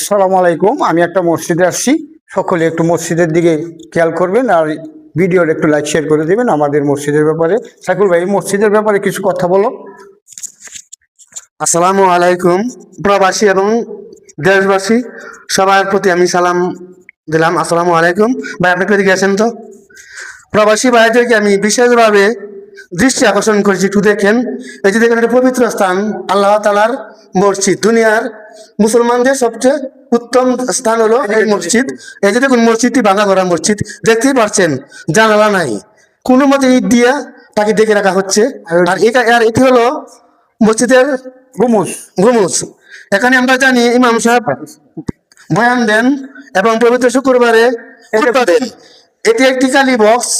আসসালামু আলাইকুম। আমি একটা মসজিদে আসছি। সকলে একটু মসজিদের দিকে খেয়াল করবেন আর ভিডিওর একটু লাইক শেয়ার করে দেবেন আমাদের মসজিদের ব্যাপারে। সাইকুল ভাই মসজিদের ব্যাপারে কিছু কথা বলো। আসসালামু আলাইকুম, প্রবাসী এবং দেশবাসী, সবার প্রতি আমি সালাম দিলাম। আসসালামু আলাইকুম। ভাই, আপনি এদিকে আসেন তো? প্রবাসী ভাইদেরকে আমি বিশেষভাবে দৃষ্টি আকর্ষণ করেছি একটু দেখেন এই যে দেখেন একটা পবিত্র স্থান আল্লাহ তালার মসজিদ দুনিয়ার মুসলমানদের সবচেয়ে উত্তম স্থান হলো এই মসজিদ। এই যে দেখুন মসজিদটি ভাঙা করা মসজিদ দেখতেই পারছেন জানালা নাই। কোনো মতে ইট দিয়া তাকে ডেকে রাখা হচ্ছে। আর এটা আর এটি হলো মসজিদের গুমুস ঘুমুস। এখানে আমরা জানি ইমাম সাহেব বয়ান দেন এবং পবিত্র শুক্রবারে দেন। এটি একটি কালী বক্স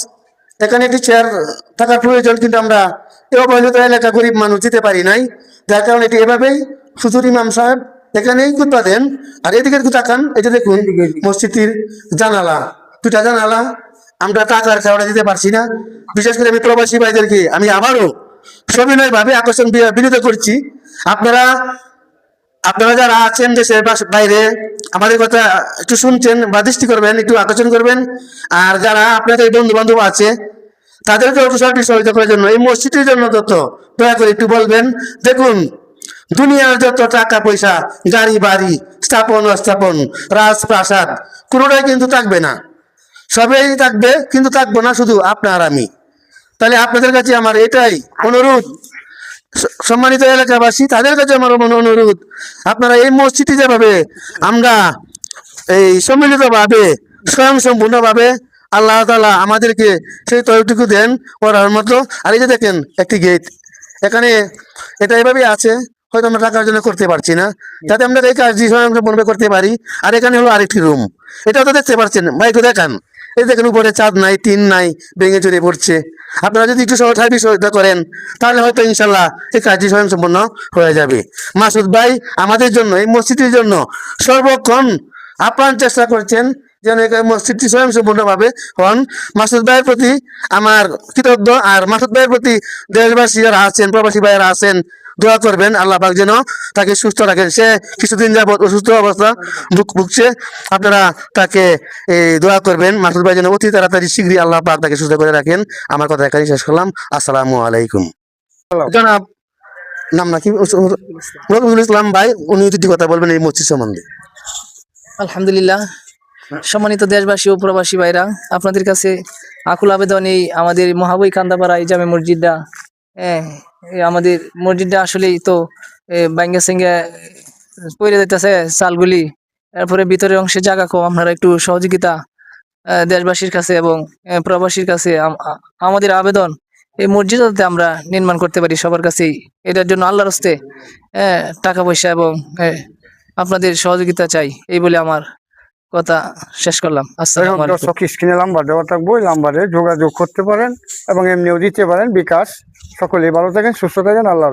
এখানে একটি চেয়ার থাকার প্রয়োজন কিন্তু আমরা এই অবহেলিত এলাকা গরিব মানুষ দিতে পারি নাই। যার কারণে এটি এভাবেই হুজুর ইমাম সাহেব এখানেই খুতবা দেন। আর এদিকে তাকান যে দেখুন মসজিদটির জানালা। দুটা জানালা, আমরা টাকার কারণে দিতে পারছি না। বিশেষ করে আমি প্রবাসী ভাইদেরকে, আমি আবারও সবিনয় ভাবে আকর্ষণ বি- করছি। আপনারা আপনারা যারা আছেন দেশের বাইরে, আমাদের কথা একটু শুনছেন বা দৃষ্টি করবেন, একটু আকর্ষণ করবেন। আর যারা আপনাদের বন্ধু বান্ধব আছে, তাদেরকে সঠিক সহযোগিতা করার জন্য এই মসজিদের জন্য তত দয়া করে একটু বলবেন। দেখুন, দুনিয়ার যত টাকা পয়সা, গাড়ি, বাড়ি, স্থাপন, অস্থাপন, রাজপ্রাসাদ, কোনোটাই কিন্তু থাকবে না। সবই থাকবে, কিন্তু থাকব না শুধু আপনার আমি। তাহলে আপনাদের কাছে আমার এটাই অনুরোধ। সম্মানিত এলাকাবাসী, তাদের কাছে আমার অনু- অনুরোধ, আপনারা এই মসজিদে যেভাবে আমরা এই সম্মিলিত ভাবে স্বয়ং সম্পূর্ণ ভাবে আল্লাহ তালা আমাদেরকে সেই তৈরিটুকু দেন করার মতো, আর এই যে দেখেন একটি গেট এখানে এটা এভাবেই আছে, হয়তো আমরা টাকার জন্য করতে পারছি না, যাতে আমরা এই কাজটি স্বয়ং সম্পূর্ণ করতে পারি, আর এখানে হলো আরেকটি রুম এটাও তো দেখতে পারছেন ভাই একটু দেখান, এই দেখেন উপরে চাঁদ নাই টিন নাই, ভেঙে চড়ে পড়ছে আপনারা যদি একটু সহযোগিতা সহযোগিতা করেন, তাহলে হয়তো ইনশাল্লাহ এই কাজটি স্বয়ং সম্পূর্ণ হয়ে যাবে। মাসুদ ভাই, আমাদের জন্য এই মসজিদের জন্য সর্বক্ষণ আপ্রাণ চেষ্টা করছেন যেন মসজিদটি স্বয়ং সম্পূর্ণভাবে হন। মাসুদ ভাইয়ের প্রতি আমার কৃতজ্ঞ, আর মাসুদ ভাইয়ের প্রতি দেশবাসী যারা আছেন, প্রবাসী ভাইয়েরা আছেন দোয়া করবেন, আল্লাহ পাক যেন তাকে সুস্থ রাখেন সে কিছুদিন যাবত অসুস্থ অবস্থা ভুগ ভুগছে। আপনারা তাকে দোয়া করবেন। মাসুদ ভাই যেন অতি তাড়াতাড়ি শীঘ্রই আল্লাহ পাক তাকে সুস্থ করে রাখেন। আমার কথা এখানেই শেষ করলাম। আসসালামু আলাইকুম। জনাব, নাম নাকি রবিউল ইসলাম ভাই, উনি দুটি কথা বলবেন এই মসজিদ সম্বন্ধে। আলহামদুলিল্লাহ। সম্মানিত দেশবাসী ও প্রবাসী ভাইরা, আপনাদের কাছে আকুল আবেদন এই আমাদের মহাবই কান্দাপাড়া এই জামে মসজিদটা আমাদের মসজিদটা আসলেই তো ব্যাঙ্গে সেঙ্গে পড়ে যাইতেছে চালগুলি। এরপরে ভিতরের অংশে জায়গা কম, আপনারা একটু সহযোগিতা দেশবাসীর কাছে এবং প্রবাসীর কাছে আমাদের আবেদন, এই মসজিদ যাতে আমরা নির্মাণ করতে পারি সবার কাছেই। এটার জন্য আল্লাহর হস্তে টাকা পয়সা এবং আপনাদের সহযোগিতা চাই, এই বলে আমার কথা শেষ করলাম। দর্শক স্ক্রিনে নাম্বার দেওয়া থাকব ওই নাম্বারে যোগাযোগ করতে পারেন এবং এমনিও দিতে পারেন। বিকাশ সকলেই ভালো থাকেন সুস্থ থাকেন আল্লাহ।